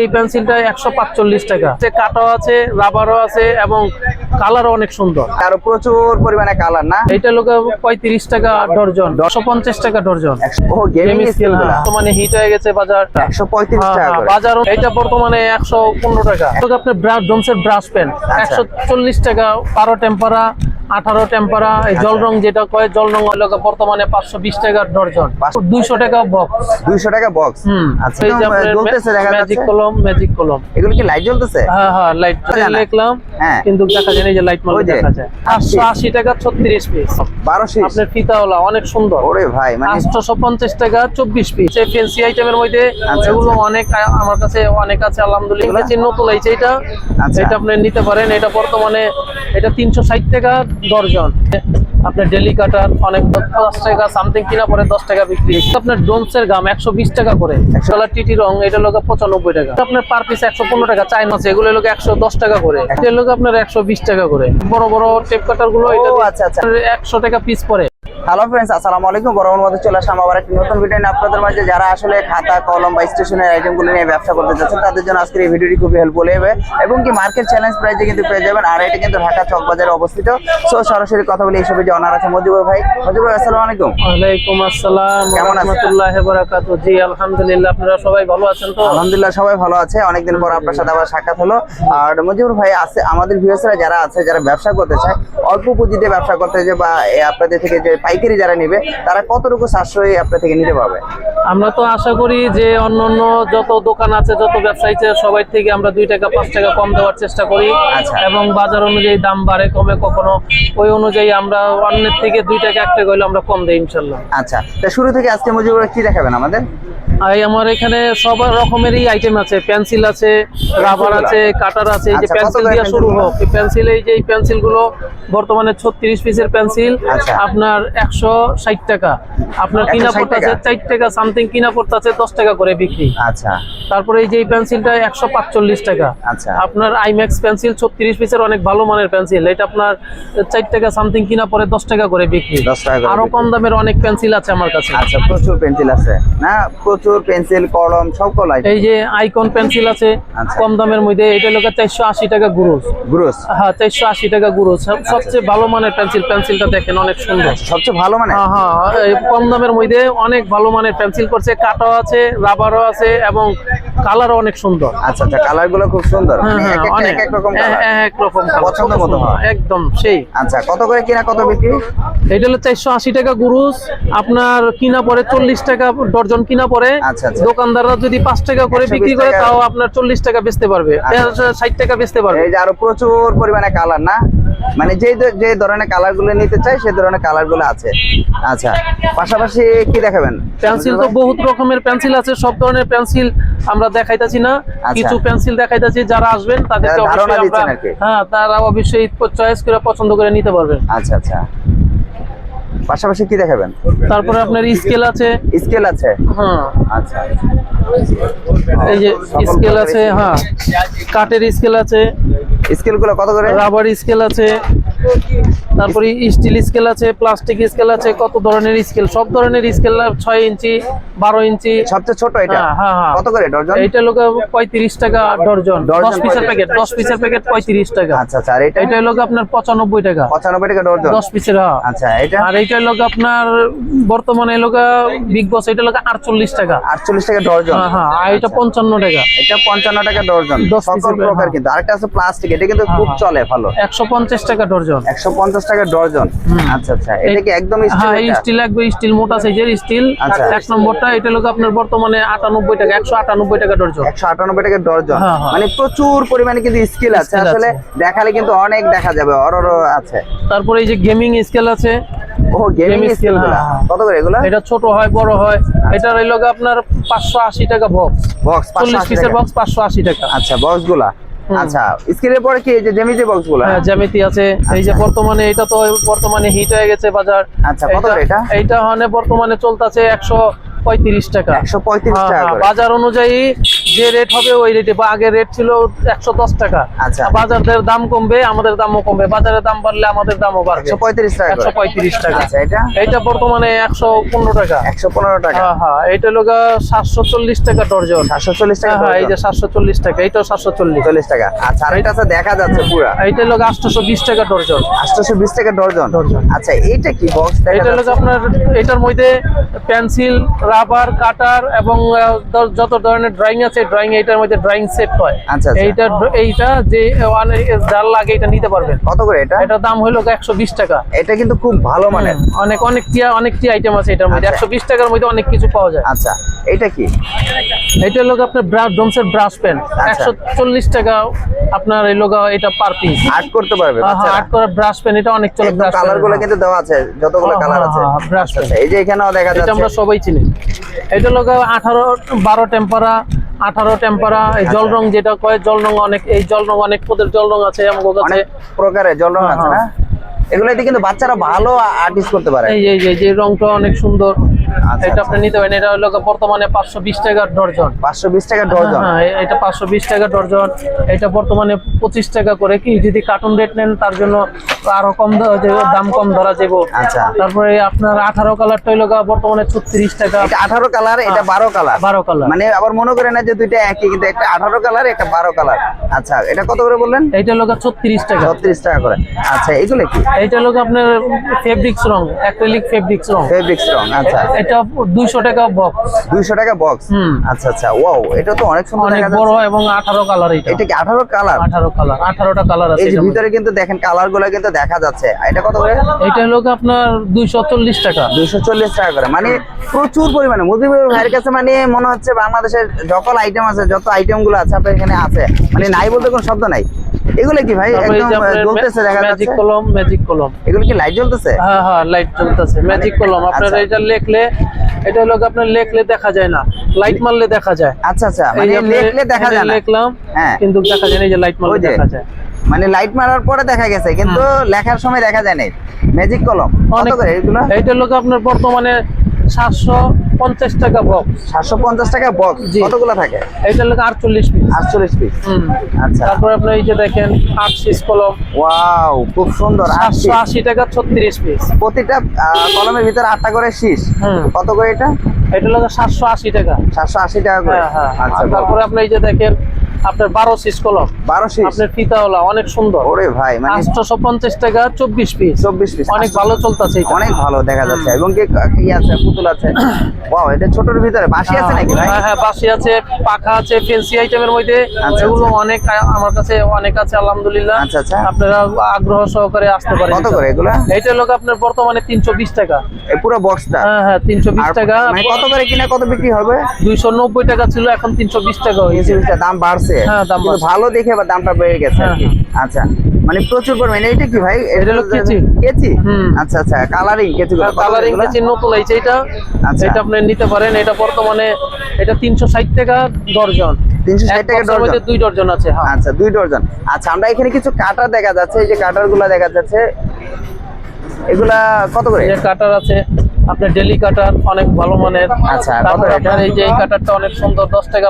এই পেন্সিলটা একশো পাঁচচল্লিশ টাকা। কাটাও আছে রাবারও আছে এবং কালারও অনেক সুন্দর। আরও প্রচুর পরিমাণে কালার না? এইটা লোক পঁয়ত্রিশ টাকা ডর্জন দশশো পঞ্চাশ টাকা ডর্জন। ও গেমিং বর্তমানে হিট হয়ে গেছে বাজারটা। একশো পঁয়ত্রিশ হ্যাঁ, টাকা হ্যাঁ, বাজারও এটা বর্তমানে একশো পনেরো টাকা। আপনার ব্রাশ ডোমসের ব্রাশ পেন আচ্ছা। একশো চল্লিশ টাকা বারো টেম্পারা আঠারো টেম্পারা আচ্ছা। জল রং যেটা কয় জল রং লোক বর্তমানে পাঁচশো বিশ টাকার ডর্জন। দুইশো টাকা বক্স দুইশো টাকা বক্স আচ্ছা জ্বলতেছে দেখা ম্যাজিক কলম ম্যাজিক কলম এগুলো কি লাইট জ্বলতেছে? হ্যাঁ হ্যাঁ লাইট জানা। লিখলাম হ্যাঁ। কিন্তু দেখা যায় এই যে লাইট মাল দেখা যায়। আটশো আশি টাকা ছত্রিশ পিস বারো শীষ আপনার ফিতাওয়ালা অনেক সুন্দর। ওরে ভাই মানে আটশোশো পঞ্চাশ টাকা চব্বিশ পিস এই ফেন্সি আইটেমের মধ্যে আচ্ছা, এগুলো অনেক আমার কাছে অনেক আছে আলহামদুলিল্লাহ। নতুন আইছে এটা আচ্ছা। এটা আপনি নিতে পারেন। এটা বর্তমানে এটা তিনশো ষাট টাকা দর্জন আপনার ডেলি কাটার অনেক দশ টাকা সামথিং কিনা পরে দশ টাকা বিক্রি। আপনার ডোমসের গাম একশো বিশ টাকা করে। কালার টিটি রং এটা লোক পঁচানব্বই টাকা। আপনার পার পিস একশো পনেরো টাকা চাই মাছ এগুলো লোক একশো দশ টাকা করে। এটা লোক আপনার একশো বিশ টাকা করে। বড় বড় টেপ কাটারগুলো এটা আচ্ছা, আচ্ছা। একশো টাকা পিস পরে হ্যালো ফ্রেন্ডস আসসালামু আলাইকুম। বরাবর মধ্যে চলে আসলাম আবার একটি নতুন ভিডিও নিয়ে। আপনাদের মাঝে যারা আসলে খাতা কলম বা স্টেশনের আইটেমগুলো নিয়ে ব্যবসা করতে যাচ্ছেন তাদের জন্য আজকের এই ভিডিওটি খুবই হেল্পফুল হবে এবং কি মার্কেট চ্যালেঞ্জ প্রাইসে কিন্তু পেয়ে যাবেন। আর এটা কিন্তু ঢাকা চক বাজারে অবস্থিত। সো সরাসরি কথা বলি এই সবে যে অনার আছে মজিবুর ভাই। মজিবুর আসসালামু আলাইকুম। ওয়ালাইকুম আসসালাম। কেমন আছেন? রহমতুল্লাহ বারাকাতু জি আলহামদুলিল্লাহ। আপনারা সবাই ভালো আছেন তো? আলহামদুলিল্লাহ সবাই ভালো আছে। অনেকদিন পর আপনার সাথে আবার সাক্ষাৎ হলো। আর মজিবুর ভাই আছে আমাদের ভিউয়ার্সরা যারা আছে যারা ব্যবসা করতে চায় অল্প পুঁজিতে ব্যবসা করতে যে বা আপনাদের থেকে যে পাইকারি যারা নেবে তারা কতটুকু সাশ্রয়ী আপনার থেকে নিতে পারবে? আমরা তো আশা করি যে অন্য অন্য যত দোকান আছে যত ব্যবসায়ী সবাই থেকে আমরা দুই টাকা পাঁচ টাকা কম দেওয়ার চেষ্টা করি আচ্ছা। এবং বাজার অনুযায়ী দাম বাড়ে কমে কখনো। ওই অনুযায়ী আমরা অন্যের থেকে দুই টাকা এক টাকা হইলে আমরা কম দেই ইনশাল্লাহ। আচ্ছা তা শুরু থেকে আজকে মজিবুর ভাই কি দেখাবেন আমাদের? আমার এখানে সব রকমেরই আইটেম আছে পেন্সিল আছে রাবার আছে কাটার আছে এই যে আচ্ছা, পেন্সিল দিয়ে শুরু হোক। এই পেন্সিল এই যে এই পেন্সিলগুলো বর্তমানে ছত্রিশ পিসের পেন্সিল আচ্ছা। আপনার একশো ষাট টাকা। আপনার কিনা পড়তেছে? চার টাকা সামথিং কিনা পড়তেছে দশ টাকা করে বিক্রি। আচ্ছা। তারপরে এই যে পেন্সিলটা একশো পাঁচচল্লিশ টাকা। আচ্ছা। আপনার আইম্যাক্স পেন্সিল ছত্রিশ পিসের অনেক ভালো মানের পেন্সিল এটা আপনার চার টাকা সামথিং কিনা পরে দশ টাকা করে বিক্রি। 10 টাকা আরও কম দামের অনেক পেন্সিল আছে আমার কাছে। আচ্ছা প্রচুর পেন্সিল আছে না? প্রচুর পেন্সিল কলম সকল এই যে আইকন পেন্সিল আছে আচ্ছা। কম দামের মধ্যে এটা লোক চারশো আশি টাকা গুরুজ গ্রোস? হ্যাঁ চারশো আশি টাকা গুরুজ সবচেয়ে ভালো মানের পেন্সিল পেন্সিলটা দেখেন অনেক সুন্দর। সবচেয়ে ভালো মানে? হ্যাঁ হ্যাঁ এই কম দামের মধ্যে অনেক ভালো মানের পেন্সিল করছে কাটাও আছে রাবারও আছে এবং কালারও অনেক সুন্দর। আচ্ছা আচ্ছা কালারগুলো খুব সুন্দর। হ্যাঁ হ্যাঁ এক একটা অনেক। এক এক রকম হ্যাঁ, কালার। হ্যাঁ, এক রকম পছন্দ মতো একদম সেই। আচ্ছা কত করে কিনা কত বিক্রি? এটা হলো চারশো আশি টাকা গুরুজ আপনার কিনা পরে চল্লিশ টাকা ডর্জন কিনা পরে আচ্ছা, আচ্ছা। দোকানদাররা যদি পাঁচ টাকা করে বিক্রি করে তাও আপনার চল্লিশ টাকা বেচতে পারবে। আচ্ছা। ষাট টাকা বেচতে পারবে। এই যে আরও প্রচুর পরিমাণে কালার না? মানে যে যে ধরনের কালারগুলো নিতে চাই সেই ধরনের কালারগুলো আছে। আচ্ছা পাশাপাশি কি দেখাবেন? পেন্সিল তো বহুত রকমের পেন্সিল আছে সব ধরনের পেন্সিল আমরা দেখাইতাছি না। আচ্ছা। কিছু পেন্সিল দেখাইতাছি যারা আসবেন তাদেরকে অবশ্যই। হ্যাঁ তারা অবশ্যই চয়েস করে পছন্দ করে নিতে পারবেন আচ্ছা আচ্ছা। পাশাপাশি কি দেখাবেন? তারপরে আপনার স্কেল আছে। স্কেল আছে? হ্যাঁ। আচ্ছা। এই যে স্কেল আছে হ্যাঁ। কাঠের স্কেল আছে। স্কেলগুলো কত করে? রাবার স্কেল আছে। তারপরে স্টিল স্কেল আছে প্লাস্টিক স্কেল আছে কত ধরনের স্কেল সব ধরনের স্কেল ছয় ইঞ্চি বারো ইঞ্চি। সবচেয়ে ছোট এটা? হ্যাঁ, হ্যাঁ, হ্যাঁ। কত করে ডর্জন এইটা লোক পঁয়ত্রিশ টাকা ডর্জন দশ পিসের প্যাকেট দশ পিসের প্যাকেট পঁয়ত্রিশ টাকা। আচ্ছা আচ্ছা এটা? এটা লোক আপনার পঁচানব্বই টাকা। পঁচানব্বই টাকা ডর্জন দশ পিসের। আচ্ছা এটা? আর এইটা লোক আপনার বর্তমানে লোক বিগ বস এটা লোক আটচল্লিশ টাকা। আটচল্লিশ টাকা ডর্জন হ্যাঁ আর এটা পঞ্চান্ন টাকা। এটা পঞ্চান্ন টাকা ডর্জন দশ সকল পিসের, প্রকার। কিন্তু। আরেকটা আছে প্লাস্টিক এটা কিন্তু খুব। চলে ভালো। একশো পঞ্চাশ টাকা ডর্জন একশো পঞ্চাশ টাকা ডর্জন আচ্ছা আচ্ছা। এটা কি একদম হ্যাঁ স্টিল স্টিল একবার স্টিল মোটা সাইজের স্টিল আচ্ছা। এক নম্বরটা এটা লোক আপনার বর্তমানে আটানব্বই টাকা একশো আটানব্বই টাকা ডর্জন একশো আটানব্বই টাকা ডর্জন হ্যাঁ, হ্যাঁ। মানে প্রচুর পরিমাণে কিন্তু স্কিল আছে। আসলে দেখালে কিন্তু অনেক দেখা যাবে অরর আছে। তারপরে এই যে গেমিং স্কেল আছে। ও গেমিং স্কিল হ্যাঁ, হ্যাঁ। কত করে এগুলো? এটা ছোট হয় বড় হয়। এটা রইল আপনার পাঁচশো আশি টাকা বক্স বক্স চল্লিশ পিসের বক্স পাঁচশো আশি টাকা। আচ্ছা বক্সগুলা। হুম। আচ্ছা স্ক্রিনের পরে কি এই যে জ্যামিতি বক্সগুলা? হ্যাঁ জ্যামিতি আছে। এই যে বর্তমানে এটা তো বর্তমানে হিট হয়ে গেছে বাজার। আচ্ছা, কত এটা? এইটা মানে বর্তমানে চলতেছে একশো পঁয়ত্রিশ টাকা। একশো পঁয়ত্রিশ হ্যাঁ, টাকা হ্যাঁ, বাজার অনুযায়ী যে রেট হবে ওই রেটে বা আগে রেট ছিল একশো দশ টাকা। আচ্ছা। বাজারের দাম কমবে আমাদের দামও কমবে। বাজারের দাম বাড়লে আমাদের দামও বাড়বে। একশো পঁয়ত্রিশ টাকা একশো পঁয়ত্রিশ টাকা। আচ্ছা এটা? বর্তমানে একশো পনেরো টাকা। একশো পনেরো টাকা। হ্যাঁ হ্যাঁ এইটা লোক সাতশো চল্লিশ টাকা ডর্জন। সাতশো চল্লিশ টাকা হ্যাঁ হ্যাঁ এই যে সাতশো চল্লিশ টাকা এইটাও সাতশো চল্লিশ। চল্লিশ টাকা। আচ্ছা আরেকটা আছে দেখা যাচ্ছে পুরা। এইটা লোক আটশোশো বিশ টাকা ডর্জন। আটশোশো বিশ টাকা ডর্জন। ডর্জন। আচ্ছা এইটা কি বক্স এটা লোক আপনার এটার মধ্যে পেন্সিল রাবার কাটার এবং যত ধরনের ড্রয়িং আছে ড্রয়িং এইটার মধ্যে ড্রয়িং সেট হয়। আচ্ছা, আচ্ছা। এইটা এইটা যে অনেক যার লাগে এটা নিতে পারবেন। কত করে এটা? এটার দাম হলো একশো বিশ টাকা। এটা কিন্তু খুব ভালো মানের। অনেক অনেক টিয়া অনেক টি আইটেম আছে এটার মধ্যে। আচ্ছা। একশো বিশ টাকার মধ্যে অনেক কিছু পাওয়া যায়। আচ্ছা এটা কি? এটা লোক আপনার ব্রা- ডোমসের ব্রাশ পেন আচ্ছা। একশো চল্লিশ টাকা আপনার এই লোক এটা পার পিস আর্ট করতে পারবে বাচ্চারা? আট করে ব্রাশ পেন এটা অনেক চলে ব্রাশ কালারগুলো কিন্তু দেওয়া আছে যতগুলো কালার আছে। আচ্ছা, আচ্ছা, এই যে এখানেও দেখা এটা আমরা সবাই চিনি। এটা লোক আঠারো বারো টেম্পারা আঠারো টেম্পারা এই জল আচ্ছা। রং যেটা কয় জল রং অনেক এই জল রং অনেক পদের জল রং আছে আমার কাছে। প্রকারের জল রং হ্যাঁ, আছে না? এগুলো কিন্তু বাচ্চারা ভালো আর্টিস্ট করতে পারে। এই এই যে যে রংটা অনেক সুন্দর। এটা আপনি নিতে পারেন এটা হলো বর্তমানে পাঁচশো বিশ টাকা ডর্জন। পাঁচশো বিশ টাকা ডর্জন? হ্যাঁ এ- এটা পাঁচশো বিশ টাকা ডর্জন। এটা বর্তমানে পঁচিশ টাকা করে কি যদি কার্টুন রেট নেন তার জন্য আরও কম দাম কম ধরা যাব আচ্ছা। তারপরে আপনার আঠারো কালারটা হইল গা বর্তমানে ছত্রিশ টাকা। আঠারো কালার এটা হ্যাঁ। বারো কালার বারো কালার মানে আবার মনে করে না যে দুইটা একই কিন্তু একটা আঠারো কালার একটা বারো কালার আচ্ছা এটা কত করে বললেন? এইটা লোক ছত্রিশ টাকা। ছত্রিশ টাকা করে। আচ্ছা এগুলো কি? এইটা লোক আপনার ফেব্রিক্স রং অ্যাক্রিলিক ফেব্রিক্স রং। ফেব্রিক্স রং আচ্ছা। এটা দুইশো টাকা বক্স দুইশো টাকা বক্স আচ্ছা আচ্ছা। ওয়াও এটা তো অনেক সুন্দর অনেক বড় এবং আঠারো কালার এটা। এটা কি আঠারো কালার আঠারো কালার আঠারোটা কালার আছে এই। ভিতরে কিন্তু দেখেন কালারগুলো কিন্তু দেখা যাচ্ছে। এটা কত করে? এইটা লোক আপনার দুইশো চল্লিশ টাকা। দুইশো চল্লিশ টাকা করে। মানে প্রচুর পরিমাণে। মুজিবুর ভাইয়ের কাছে মানে মনে হচ্ছে বাংলাদেশের যত আইটেম আছে যত আইটেমগুলো আছে আপনার এখানে আছে। মানে নাই বলতে কোনো শব্দ নাই। এগুলো কি ভাই? একদম জ্বলতেছে দেখা যাচ্ছে? ম্যাজিক কলম ম্যাজিক কলম। এগুলো কি লাইট জ্বলতেছে? হ্যাঁ হ্যাঁ লাইট জ্বলতেছে ম্যাজিক কলম। আপনার আচ্ছা। এটা লেখলে এটা হলো আপনার লেখলে দেখা যায় না। লাইট মারলে দেখা যায়। আচ্ছা আচ্ছা মানে লেখলে দেখা যায় না। লিখলাম হ্যাঁ। কিন্তু দেখা যায় না এই যে লাইট মারলে দেখা যায়। মানে লাইট মারার পরে দেখা গেছে কিন্তু লেখার সময় দেখা যায় নাই। ম্যাজিক কলম কত করে এগুলো? এইটা লোক আপনার বর্তমানে সাতশো পঞ্চাশ টাকা বক্স সাতশো পঞ্চাশ টাকা বক্স। কতগুলো থাকে? এইটা লাগে আটচল্লিশ পিস আটচল্লিশ পিস আচ্ছা। তারপরে আপনি এই যে দেখেন আট পিস কলম। ওয়াও খুব সুন্দর সাতশো। আশি টাকা ছত্রিশ পিস প্রতিটা কলমের ভিতরে আটটা করে শীষ। কত করে এটা? এটা লাগে সাতশো আশি টাকা। সাতশো আশি টাকা করে। হ্যাঁ হ্যাঁ। আচ্ছা তারপরে আপনি এই যে দেখেন আপনার বারো সিস কলম। বারো শীষ আপনার ফিতাওয়ালা অনেক সুন্দর। ওরে ভাই মানে আটশোশো পঞ্চাশ টাকা চব্বিশ পিস। চব্বিশ পিস। অনেক ভালো চলতেছে অনেক ভালো দেখা যাচ্ছে। এবং কি আছে? পুতুল আছে? ওয়াও এটা ছোটর ভিতরে। বাসি আছে নাকি ভাই? হ্যাঁ হ্যাঁ বাসি আছে পাখা আছে ফেন্সি আইটেমের মধ্যে। আচ্ছা, এগুলো অনেক আমার কাছে অনেক আছে আলহামদুলিল্লাহ। আচ্ছা, আচ্ছা। আপনারা আগ্রহ সহকারে আসতে পারেন কত করে এগুলা? এইটা লোক আপনার বর্তমানে তিনশো বিশ টাকা। এই পুরো বক্সটা? হ্যাঁ হ্যাঁ তিনশো বিশ টাকা। মানে কত করে কিনা কত বিক্রি হবে? দুইশো নব্বই টাকা ছিল এখন তিনশো বিশ টাকা হয়েছে। দাম বাড়ছে। হ্যাঁ, কিন্তু ভালো দেখে বা দামটা বেড়ে গেছে কি। হ্যাঁ, আচ্ছা মানে প্রচুর পরিমাণে। এটা কি ভাই? এটা হলো কেচি। কেচি? আচ্ছা আচ্ছা কালারিং কেচি কালারিং মেশিন নতুন হয়েছে। এটা আচ্ছা। এটা আপনি নিতে পারেন। এটা বর্তমানে এটা তিনশো ষাট টাকা ডর্জন। 360 টাকা ডর্জন? দুই ডর্জন আছে হ্যাঁ। আচ্ছা দুই ডজন আচ্ছা আমরা এখানে কিছু কাটার দেখা যাচ্ছে। এই যে কাটারগুলা দেখা যাচ্ছে। এগুলা কত করে? কাটার আছে। আপনার ডেলি কাটার অনেক ভালো মানের। আচ্ছা, এটা? আপনার এই যে এই কাটারটা অনেক সুন্দর দশ টাকা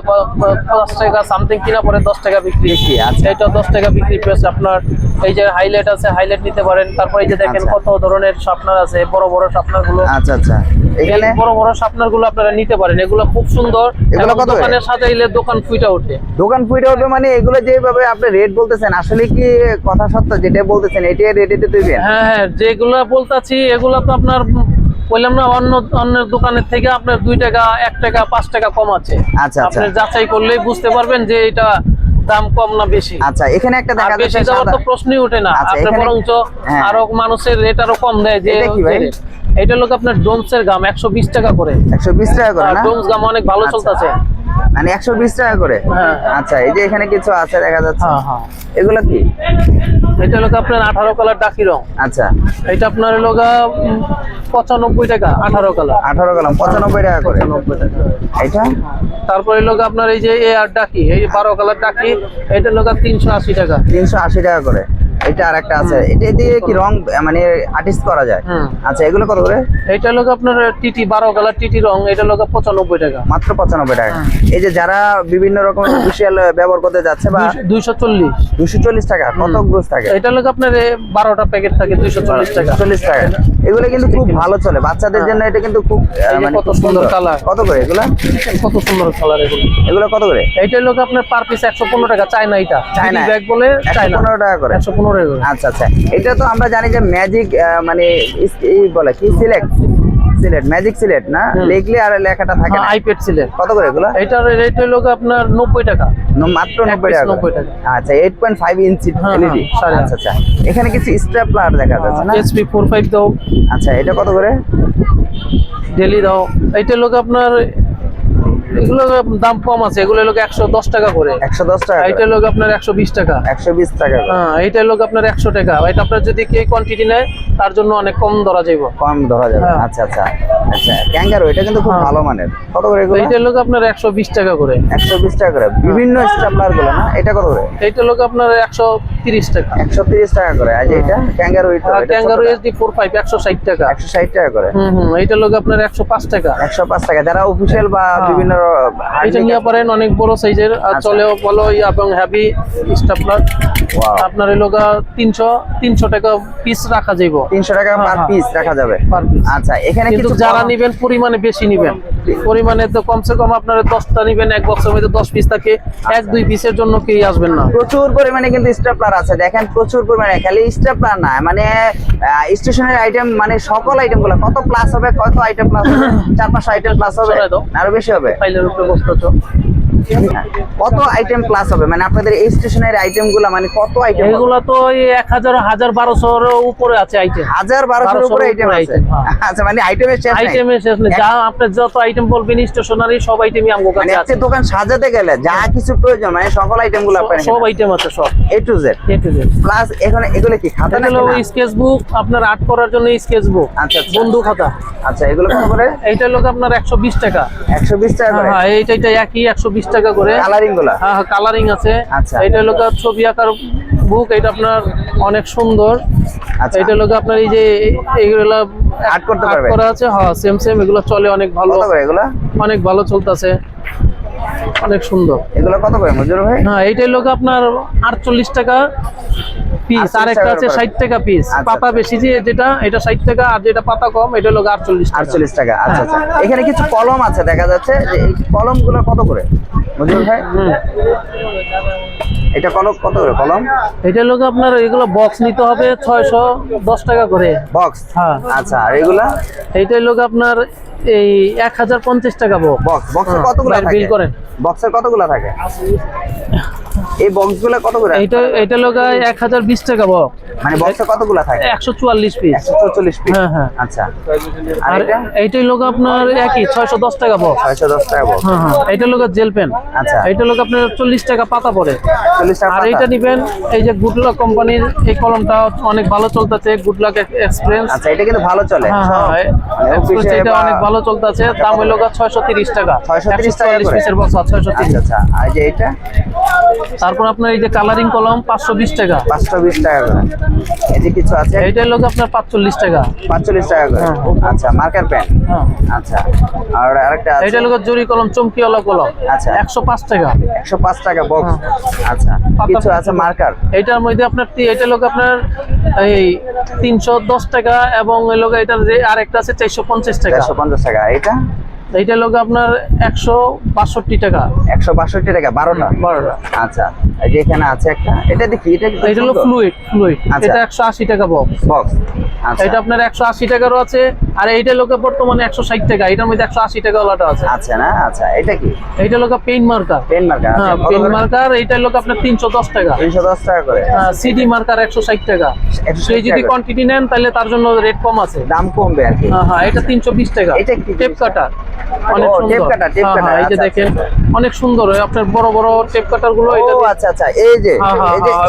পাঁচ টাকা সামথিং কিনা পরে দশ টাকা বিক্রি। আচ্ছা। এটা দশ টাকা বিক্রি পেয়েছে আপনার এই যে হাইলাইট আছে হাইলাইট নিতে পারেন। তারপর এই যে দেখেন আচ্ছা। কত ধরনের শার্পনার আছে বড় বড় শার্পনারগুলো আচ্ছা। আচ্ছা এখানে? বড় বড় শার্পনারগুলো আপনারা নিতে পারেন। এগুলো খুব সুন্দর। এগুলো কত? দোকানে সাজাইলে দোকান ফুইটা ওঠে। দোকান ফুটে উঠবে মানে এগুলো যেভাবে আপনি রেট বলতেছেন আসলে কি কথা সত্য? যেটা বলতেছেন এটাই রেটে দিবেন হ্যাঁ হ্যাঁ যেগুলো বলতাছি এগুলো তো আপনার বললাম না অন্য অন্যের দোকানের থেকে আপনার দুই টাকা এক টাকা পাঁচ টাকা কম আছে। আচ্ছা আচ্ছা। আপনি যাচাই করলেই বুঝতে পারবেন যে এটা দাম কম না বেশি। আচ্ছা এখানে একটা বেশি যাচ্ছে তো প্রশ্নই ওঠে না। আচ্ছা, বরঞ্চ হ্যাঁ। আরও মানুষের রেট আরও কম দেয় যে এটা কি ভাই? এটা লোক আপনার ডোমসের গাম টাকা করে। একশো বিশ টাকা করে আর না ডোমস গাম অনেক ভালো আচ্ছা। চলতেছে। মানে একশো বিশ টাকা করে? হ্যাঁ। আচ্ছা এই যে এখানে কিছু আছে দেখা যাচ্ছে। হ্যাঁ। এগুলো কি? এটা লোক আপনার আঠারো কালার ডাকি রং। আচ্ছা। এটা আপনার লোক পঁচানব্বই টাকা আঠারো কালার আঠারো কালার পঁচানব্বই টাকা করে। টাকা। এটা? তারপরে লোক আপনার এই যে এ আর ডাকি এই বারো কালার ডাকি এটা লোক তিনশো আশি টাকা। তিনশো আশি টাকা করে। এটা আর একটা আছে এটা দিয়ে কি রং মানে আর্টিস্ট করা যায়? আচ্ছা এগুলো কত করে? এইটা লোক আপনার টিটি বারো কালার টিটি রং এটা লোক পঁচানব্বই টাকা। মাত্র পঁচানব্বই টাকা। এই যে যারা বিভিন্ন রকমের অফিসিয়াল ব্যবহার করতে যাচ্ছে বা দুইশো চল্লিশ। দুশো চল্লিশ টাকা কত গ্রোস থাকে? এটা লোক আপনার বারোটা প্যাকেট থাকে দুইশো চল্লিশ টাকা। চল্লিশ টাকা। এগুলো কিন্তু খুব ভালো চলে। বাচ্চাদের জন্য এটা কিন্তু খুব মানে কত সুন্দর colour। কত করে এগুলো? কত সুন্দর কালার এগুলো। এগুলো কত করে? এটা লোক আপনার পার পিস একশো পনেরো টাকা চায়না এটা। চায়না। ব্যাগ বলে চায়না। পনেরো টাকা করে। একশো পনেরো করে। আচ্ছা আচ্ছা। এটা তো আমরা জানি যে ম্যাজিক মানে বলে কি? সিলেক্ট সিলেট ম্যাজিক সিলেট না। লিখলে আর লেখাটা থাকে হ্যাঁ না আইপ্যাড ছিলেন কত করে এগুলো? এটার রেট হলো আপনার নব্বই টাকা। মাত্র এক নব্বই piece টাকা। 90 টাকা। আচ্ছা এইট পয়েন্ট ফাইভ ইঞ্চি হ্যাঁ, এলইডি হ্যাঁ, আচ্ছা আচ্ছা। এখানে কিছু স্টেপলার দেখা যাচ্ছে না? এসপি ফোর ফাইভ দাও। আচ্ছা এটা কত করে? ডেলি দাও। এইটা লোক আপনার এগুলো দাম কম আছে এগুলো লোক একশো দশ টাকা করে। একশো দশ টাকা এইটা লোক আপনার একশো বিশ টাকা। একশো বিশ টাকা হ্যাঁ লোক আপনার একশো টাকা। এটা আপনার যদি কে কোয়ান্টিটি নেয় তার জন্য অনেক কম ধরা যাইব। কম ধরা যাবে। হ্যাঁ। আচ্ছা আচ্ছা। আচ্ছা ক্যাঙ্গারো এটা কিন্তু খুব হ্যাঁ। ভালো মানের। কত করে এগুলো? এইটা লোক আপনার একশো বিশ টাকা করে। একশো বিশ টাকা করে। বিভিন্ন স্টেপলারগুলো না? এটা কত করে? লোক আপনার একশো তিরিশ টাকা। একশো তিরিশ টাকা করে। আর এটা? ক্যাঙ্গারো আর ক্যাঙ্গারু এসডি ফোর ফাইভ একশো ষাট টাকা। একশো ষাট টাকা করে। হুম হুম এইটা লোক আপনার একশো পাঁচ টাকা। একশো পাঁচ টাকা। যারা অফিসিয়াল বা হ্যাঁ। বিভিন্ন এটা নিয়ে পারেন অনেক বড় সাইজের আর আচ্ছা। চলেও ইয়া এবং হ্যাভি স্টাপলার আপনার এই লোকা তিনশো তিনশো টাকা পিস রাখা যাইব। তিনশো টাকা হ্যাঁ, পার হ্যাঁ। পিস রাখা যাবে। আচ্ছা এখানে কিন্তু যারা নিবেন পরিমাণে বেশি নিবেন। পরিমাণে তো কমসে কম আপনার দশটা নিবেন এক বক্সের মধ্যে দশ পিস থাকে। এক দুই পিসের জন্য কেউ আসবেন না। প্রচুর পরিমাণে কিন্তু স্টেপলার আছে। দেখেন প্রচুর পরিমাণে। খালি স্টেপলার না মানে স্টেশনারি আইটেম মানে সকল আইটেমগুলো কত প্লাস হবে কত আইটেম প্লাস হবে চার পাঁচশো আইটেম প্লাস হবে আরও বেশি হবে। ফাইলের উপরে বসতে তো হ্যাঁ। কত আইটেম প্লাস হবে? মানে আপনাদের এই স্টেশনারি আইটেমগুলো মানে কত আইটেম এগুলো তো এক হাজার হাজার বারোশোর উপরে আছে আইটেম হাজার বারোশোর 1200 উপরে উপরে আইটেম আছে হ্যাঁ। আচ্ছা মানে আইটেমের শেষ আইটেমের শেষ নেই। যা আপনার যত আইটেম বলবেন স্টেশনারি সব আইটেমই আমগো মানে কাছে একটা আছে। দোকান সাজাতে গেলে যা কিছু প্রয়োজন মানে সকল আইটেমগুলো আপনার সব আইটেম আছে সব। A to Z A to Z plus এখানে এগুলো কি খাতা না? স্কেচ বুক আপনার আর্ট করার জন্য স্কেচ বুক আচ্ছা আচ্ছা। বন্ধু খাতা। আচ্ছা এগুলো কত করে? এইটা লোক আপনার একশো বিশ টাকা। একশো বিশ টাকা করে? হ্যাঁ এইটা একই একশো বিশ টাকা করে। কালারিংগুলো হ্যাঁ হ্যাঁ কালারিং আছে। আচ্ছা। এইটা লোক ছবি আঁকার বুক এটা আপনার অনেক সুন্দর। আচ্ছা। এটা লোক আপনার এই যে এইগুলো Art করতে পারবে? করা আছে হ্যাঁ সেম সেম এগুলো চলে অনেক ভালো। এগুলো? অনেক ভালো চলতেছে। অনেক সুন্দর। এগুলো কত করে মজুর ভাই? হ্যাঁ এইটাই লোক আপনার আটচল্লিশ টাকা পিস আর একটা আছে উপরে। ষাট টাকা পিস আচ্ছা, পাতা আচ্ছা। বেশি যে যেটা এটা ষাট টাকা আর যেটা পাতা কম এটা লোক আটচল্লিশ টাকা। আটচল্লিশ টাকা আচ্ছা আচ্ছা। এখানে কিছু কলম আছে দেখা যাচ্ছে যে এই কলমগুলো কত করে? মজুর ভাই? এটা কলম কত করে কলম? এটা লোক আপনার এগুলো বক্স নিতে হবে ছয়শো দশ টাকা করে। বক্স হ্যাঁ। আচ্ছা আর এগুলা? এইটাই লোক আপনার এই এক হাজার পঞ্চাশ টাকা বক্স বক্স বক্সের হ্যাঁ, কতগুলো bill করেন। বক্সের কতগুলো থাকে? এই বক্সগুলো কত করে এইটা এইটা লোক এক হাজার বিশ টাকা বক্স মানে বক্সে কতগুলো থাকে? একশো চুয়াল্লিশ পিস একশো চল্লিশ পিস হ্যাঁ হ্যাঁ। আচ্ছা। আর এটা এইটাই লোক আপনার একই ছয়শো দশ টাকা বক্স ছয়শো দশ টাকা বক্স হ্যাঁ হ্যাঁ। এইটা লোক জেল পেন আচ্ছা। এইটা লোক আপনার চল্লিশ টাকা পাতা পড়ে। চল্লিশ টাকা আর। এইটা নিবেন এই যে গুডলাক কোম্পানির এই কলমটা অনেক ভালো চলতেছে গুডলাক এক্সপিরিয়েন্স আচ্ছা এটা কিন্তু ভালো চলে। হ্যাঁ হ্যাঁ মানে Express অফিসে এটা অনেক ভালো চলতেছে দাম হইল ছয়শো তিরিশ টাকা। 630 টাকা করে? পিসের বক্স ছয়শো তিরিশ। আচ্ছা আচ্ছা আর যে এটা তারপর আপনার এই যে কালারিং কলম পাঁচশো বিশ টাকা। পাঁচশো বিশ টাকা করে। এই যে কিছু আছে? এইটার লোক আপনার পাঁচচল্লিশ টাকা। পাঁচচল্লিশ টাকা করে। হ্যাঁ। আচ্ছা মার্কার পেন হ্যাঁ। আচ্ছা আর আরেকটা আছে? এইটার লোক জরি কলম চমকিওয়ালা কলম। আচ্ছা। একশো পাঁচ টাকা। একশো পাঁচ টাকা বক্স হ্যাঁ। আচ্ছা কিছু আছে মার্কার এইটার মধ্যে আপনার এটা লোক আপনার এই তিনশো দশ টাকা এবং এই লোক এটার যে আরেকটা আছে চারশো পঞ্চাশ টাকা। চারশো পঞ্চাশ টাকা আর এটা এইটা লোক আপনার একশো বাষট্টি টাকা। একশো বাষট্টি টাকা বারোটা বারোটা আচ্ছা এই যে এখানে আছে একটা এটা দেখি এটা এটা হলো ফ্লুইড ফ্লুইড। এটা একশো আশি টাকা বক্স বক্স আচ্ছা। এটা আপনার একশো আশি টাকারও আছে আর এইটা লোকে বর্তমানে একশো ষাট টাকা এটার মধ্যে একশো আশি টাকা ওলাটা আছে। আচ্ছা না আচ্ছা এটা কি? এইটা লোক পেইন্ট মার্কার পেন মার্কার হ্যাঁ মার্কার লোক আপনার তিনশো দশ টাকা। তিনশো দশ টাকা করে। সিডি মার্কার একশো ষাট টাকা। 160 সেই যদি কোয়ান্টিটি নেন তাহলে তার জন্য রেট কম আছে। দাম কমবে আর কি। হ্যাঁ হ্যাঁ এটা তিনশো বিশ টাকা। এটা কি টেপ কাটার অনেক সুন্দর। এই যে দেখেন অনেক সুন্দর আপনার বড় বড় টেপ কাটারগুলো আচ্ছা আচ্ছা এই যে হ্যাঁ, হ্যাঁ, এই হ্যাঁ,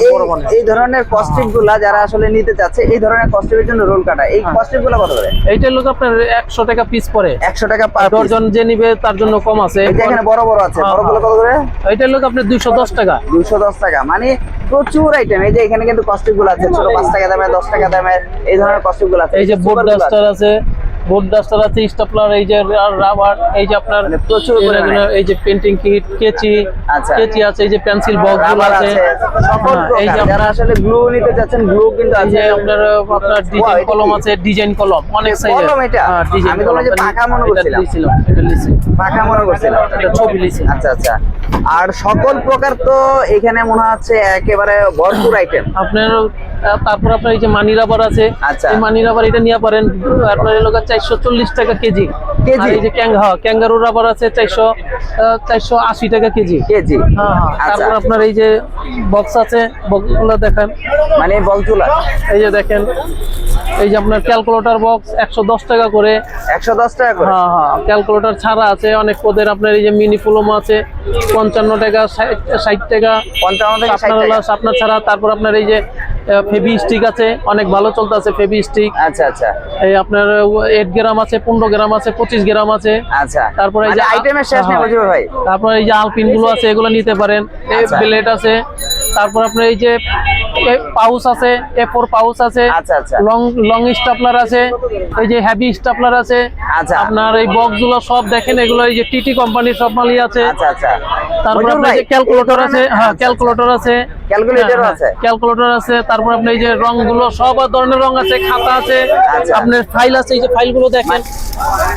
এই- ধরনের কস্টিকগুলা যারা আসলে নিতে চাচ্ছে এই ধরনের কস্টিকের জন্য রোল কাটা এই। কস্টিকগুলা কত করে? এইটার লোক আপনার একশো টাকা পিস পরে। একশো টাকা দশজন যে নিবে তার জন্য কম আছে। এখানে বড় বড় আছে বড়গুলো কত করে? এইটার লোক আপনার দুইশো দশ টাকা। দুইশো দশ টাকা মানে প্রচুর আইটেম এই যে এখানে কিন্তু কস্টিকগুলো আছে ছোট পাঁচ টাকা দামের দশ টাকা দামের এই ধরনের কস্টিকগুলো আছে। এই যে বোর্ড। ডাস্টার আছে। বোর্ড ডাস্টার আছে স্টাপলার এই যে রাবার এই যে আপনার মানে প্রচুর এই যে- পরিমাণে। এই যে পেন্টিং কিট কেচি আচ্ছা। কেচি আছে এই যে পেন্সিল বক্সগুলো আছে। হ্যাঁ, এই যে আপনার আসলে গ্লু নিতে চাচ্ছেন গ্লু কিন্তু আছে। আপনার আপনার ডিজাইন কলম আছে ডিজাইন কলম অনেক সাইজের কলম এটা? ডিজাইন আমি তো যে পাখা মনে করছিলাম। এটা লিছি পাখা মনে করছিলাম। এটা ছবি লিছি আচ্ছা আচ্ছা। আর সকল প্রকার তো এখানে মনে হচ্ছে একেবারে ভরপুর আইটেম আপনার তারপর আপনার এই যে মানি রাবার আছে আচ্ছা। মানি রাবার এটা নিয়ে পারেন আপনার এলাকা চারশো চল্লিশ টাকা কেজি কেজি? এই যে ক্যাং হ্যাঁ ক্যাঙ্গারু রাবার আছে চারশো চারশো আশি টাকা কেজি। কেজি? হ্যাঁ হ্যাঁ। আচ্ছা। তারপর আপনার এই যে বক্স আছে বক্সগুলো দেখেন। মানে বকচুলা এই যে দেখেন এই যে আপনার ক্যালকুলেটর বক্স একশো দশ টাকা করে। একশো দশ টাকা করে? হ্যাঁ হ্যাঁ। ক্যালকুলেটর ছাড়া আছে অনেক পদের আপনার এই যে মিনি ফুলমো আছে পঞ্চান্ন টাকা ষাট- ষাট টাকা। পঞ্চান্ন থেকে ষাট আপনার টাকা। আপনার ছাড়া তারপর আপনার এই যে ফেবি স্টিক আছে অনেক ভালো চলতেছে ফেবি স্টিক আচ্ছা আচ্ছা। এই আপনার এইট গ্রাম আছে পনেরো গ্রাম আছে পঁচিশ গ্রাম আছে। আচ্ছা। তারপরে এই মানে যে আইটেমের শেষ নেই হ্যাঁ। বুঝবে ভাই। তারপর এই যে আলপিনগুলো আছে এগুলো নিতে পারেন। এই আচ্ছা। ব্লেড আছে। তারপর আপনার এই যে পাউস আছে এ ফোর পাউস আছে। আচ্ছা লং লং স্টাপলার আছে। এই যে হেভি স্টাপলার আছে। আপনার এই বক্সগুলো সব দেখেন এগুলো এই যে টিটি কোম্পানির সব মালই আছে। তারপর আপনার যে ক্যালকুলেটর আছে হ্যাঁ ক্যালকুলেটর আছে। ক্যালকুলেটরও আছে? ক্যালকুলেটর আছে তারপর আপনি এই যে রংগুলো সব ধরনের রং আছে খাতা আছে আচ্ছা। আপনার ফাইল আছে এই যে ফাইলগুলো দেখেন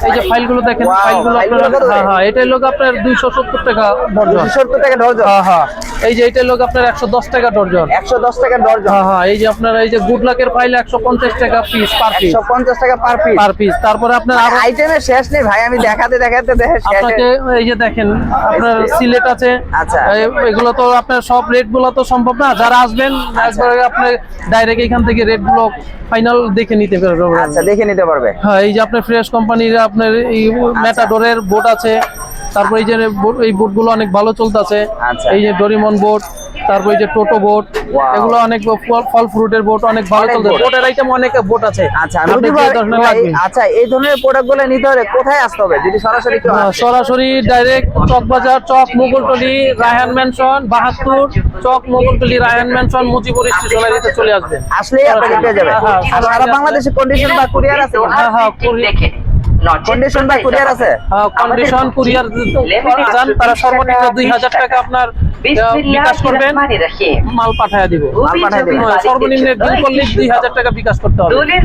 এই যে ফাইলগুলো দেখেন ফাইলগুলো আপনার হ্যাঁ হ্যাঁ লোক আপনার দুইশো সত্তর টাকা ডর্জন সত্তর টাকা ডর্জন হ্যাঁ হ্যাঁ। এই যে এটা লোক আপনার একশো দশ টাকা ডর্জন একশো দশ টাকা ডর্জন হ্যাঁ হ্যাঁ এই যে আপনার এই যে গুড লাকের ফাইল একশো পঞ্চাশ টাকা পিস পার পিস একশো পঞ্চাশ টাকা পার পিস পার পিস তারপরে আপনার আরও আইটেমের শেষ নেই ভাই আমি দেখাতে দেখাতে দেখে শেষ আপনাকে এই যে দেখেন আপনার সিলেট আছে। আচ্ছা। এগুলো তো আপনার সব রেটগুলো তো সম্ভব না? যারা আসবেন একবারে আপনি ডাইরেক্ট এখান থেকে রেটগুলো ফাইনাল দেখে নিতে পারবে আচ্ছা দেখে নিতে পারবে। হ্যাঁ এই যে আপনার ফ্রেশ কোম্পানির আপনার এই মেটাডোরের বোট আছে তারপর এই যে এই বোটগুলো অনেক ভালো চলতেছে। আচ্ছা। এই যে ডরিমন বোট তারপর এই যে টোটো বোট এগুলো অনেক ফল- ফ্রুটের বোট অনেক ভালো চলছে। বোটের আইটেম অনেক বোট আছে। আচ্ছা। আচ্ছা এই ধরনের প্রোডাক্টগুলো নিতে হলে কোথায় আসতে হবে? যদি সরাসরি? সরাসরি ডাইরেক্ট চক বাজার চক মোগলটলি রায়হান ম্যানশন বাহাত্তর চক মোগলটলি রায়হান ম্যানশন মুজিবুর স্টেশনের এরিয়াতে চলে আসবেন আসলেই আপনাকে পেয়ে যাবে। হ্যাঁ, আর সারা বাংলাদেশে কন্ডিশন বা কুরিয়ার আছে হ্যাঁ হ্যাঁ কুরি- কন্ডিশন বা কুরিয়ার আছে। হ্যাঁ, কন্ডিশন কুরিয়ার যান তারা সর্বনিম্ন দুই হাজার টাকা আপনার বিকাশ করবেন মাল পাঠায় দিব মাল পাঠায়। হ্যাঁ, সর্বনিম্ন বিল করলে টাকা বিকাশ করতে হবে। দোলের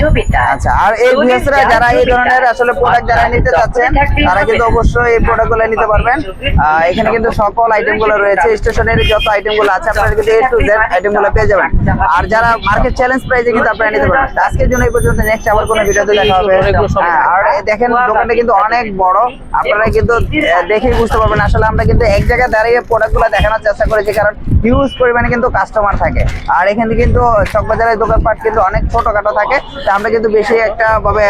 জমিটা আচ্ছা। আর এই যারা এই ধরনের আসলে প্রোডাক্ট যারা নিতে চাচ্ছেন তারা কিন্তু অবশ্যই এই প্রোডাক্ট নিতে পারবেন। এখানে কিন্তু সকল আইটেমগুলো রয়েছে স্টেশনারি যত আইটেমগুলো আছে আপনারা কিন্তু এ টু জেড আইটেমগুলো পেয়ে যাবেন। আর যারা মার্কেট চ্যালেঞ্জ প্রাইজে কিন্তু আপনারা নিতে পারবেন। আজকের জন্য এই পর্যন্ত নেক্সট আবার কোনো ভিডিওতে দেখা হবে। হ্যাঁ, আর দেখেন দোকানটা কিন্তু অনেক বড়। আপনারা কিন্তু দেখেই বুঝতে পারবেন আসলে আমরা কিন্তু এক জায়গায় দাঁড়িয়ে প্রোডাক্ট গুলো দেখানোর চেষ্টা করেছি, কারণ হিউজ পরিমাণে কিন্তু কাস্টমার থাকে। আর এখানে কিন্তু চকবাজারের দোকানপাট কিন্তু অনেক ছোটখাটো থাকে, তা আমরা কিন্তু বেশি একটা ভাবে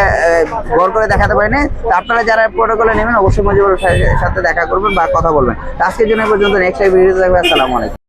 গড় করে দেখাতে পারি না তো আপনারা যারা প্রোটোকলে নেবেন, অবশ্যই মজিবুর সাথে দেখা করবেন বা কথা বলবেন। আজকের জন্য পর্যন্ত নেক্সট ভিডিও দেখবেন, আসসালামু আলাইকুম।